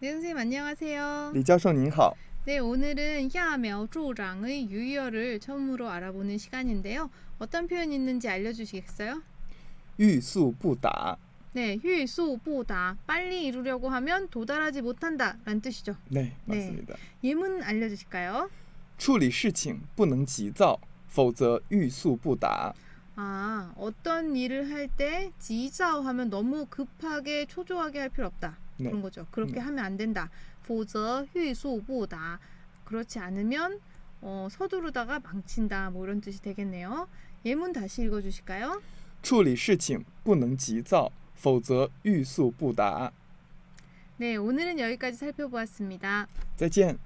네, 선생님 안녕하세요. 李教授您好， 네, 오늘은 야묘 조장의 유의어를 처음으로 알아보는 시간인데요. 어떤 표현이 있는지 알려주시겠어요? 欲速不达。 네, 휴수보다 빨리 이루려고 하면 도달하지 못한다라는 뜻이죠. 네, 네. 맞습니다. 예문 알려주실까요? 处理事情不能急躁，否则欲速不达。 아, 어떤 일을 할 때 지자하면 너무 급하게 초조하게 할 필요 없다. 네. 그런 거죠. 그렇게 네. 하면 안 된다. 否则 휴수보다 그렇지 않으면 어, 서두르다가 망친다. 뭐 이런 뜻이 되겠네요. 예문 다시 읽어주실까요? 处理事情不能急躁，否则欲速不达。 네, 오늘은 여기까지 살펴보았습니다. 再见。